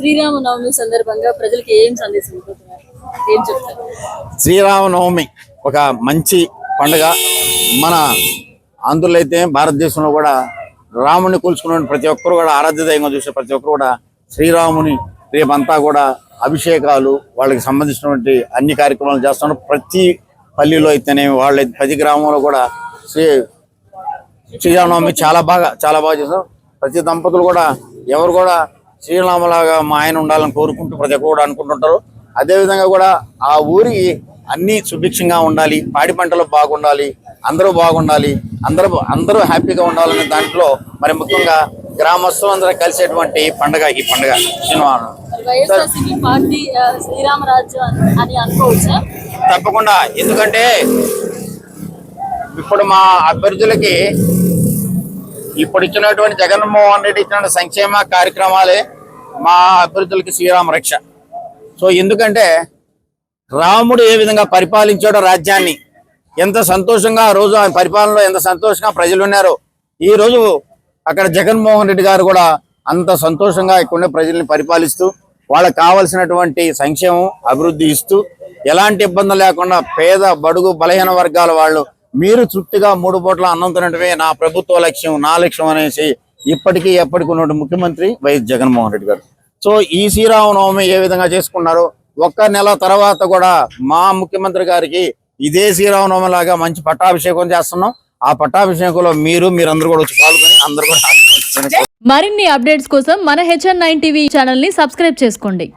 శ్రీరామనవమి సందర్భంగా ప్రజలకు ఏం సందేశం ఏం చెప్తారు? శ్రీరామనవమి ఒక మంచి పండుగ. మన ఆంధ్రులు అయితే భారతదేశంలో కూడా రాముని కొలుచుకున్న ప్రతి ఒక్కరు కూడా ఆరాధ్యదయంగా చూసే ప్రతి ఒక్కరు కూడా శ్రీరాముని రేపంతా కూడా అభిషేకాలు వాళ్ళకి సంబంధించినటువంటి అన్ని కార్యక్రమాలు చేస్తున్నారు. ప్రతి పల్లిలో అయితేనేమి వాళ్ళ ప్రతి గ్రామంలో కూడా శ్రీ శ్రీరామనవమి చాలా బాగా చాలా బాగా చేస్తారు ప్రతి దంపతులు కూడా ఎవరు కూడా శ్రీరామలాగా మా ఆయన ఉండాలని కోరుకుంటూ ఒక్కరు కూడా అనుకుంటుంటారు. అదేవిధంగా కూడా ఆ ఊరికి అన్ని సుభిక్షంగా ఉండాలి పాడి పంటలు బాగుండాలి అందరూ బాగుండాలి అందరూ అందరూ హ్యాపీగా ఉండాలనే దాంట్లో మరి ముఖ్యంగా గ్రామస్తులు అందరూ కలిసేటువంటి పండగ ఈ పండగ అనుకోవచ్చా? తప్పకుండా. ఎందుకంటే ఇప్పుడు మా అభ్యర్థులకి ఇప్పుడు ఇచ్చినటువంటి జగన్మోహన్ రెడ్డి ఇచ్చిన సంక్షేమ కార్యక్రమాలే మా అభివృద్ధులకి శ్రీరామ రక్ష. సో ఎందుకంటే రాముడు ఏ విధంగా పరిపాలించాడో రాజ్యాన్ని ఎంత సంతోషంగా ఆ రోజు ఆ పరిపాలనలో ఎంత సంతోషంగా ప్రజలు ఉన్నారు ఈ రోజు అక్కడ జగన్మోహన్ రెడ్డి గారు కూడా అంత సంతోషంగా ఇక్కడ ప్రజల్ని పరిపాలిస్తూ వాళ్ళకి కావలసినటువంటి సంక్షేమం అభివృద్ధి ఇస్తూ ఎలాంటి ఇబ్బందులు లేకుండా పేద బడుగు బలహీన వర్గాల వాళ్ళు మీరు తృప్తిగా మూడు పూట్ల అన్నం తినటమే నా ప్రభుత్వ లక్ష్యం నా లక్ష్యం అనేసి ఇప్పటికీ ఎప్పటికీ ఉన్న ముఖ్యమంత్రి వైఎస్ జగన్మోహన్ రెడ్డి గారు. సో ఈ శ్రీరామనవమి ఏ విధంగా చేసుకున్నారో ఒక్క నెల తర్వాత కూడా మా ముఖ్యమంత్రి గారికి ఇదే శ్రీరామనవమి లాగా మంచి పట్టాభిషేకం చేస్తున్నాం. ఆ పట్టాభిషేకంలో మీరు మీరందరూ కూడా వచ్చి పాల్గొని అందరూ కూడా మరిన్ని అప్డేట్స్ కోసం మన హెచ్ఎన్ నైన్ టీవీ ఛానల్ని సబ్స్క్రైబ్ చేసుకోండి.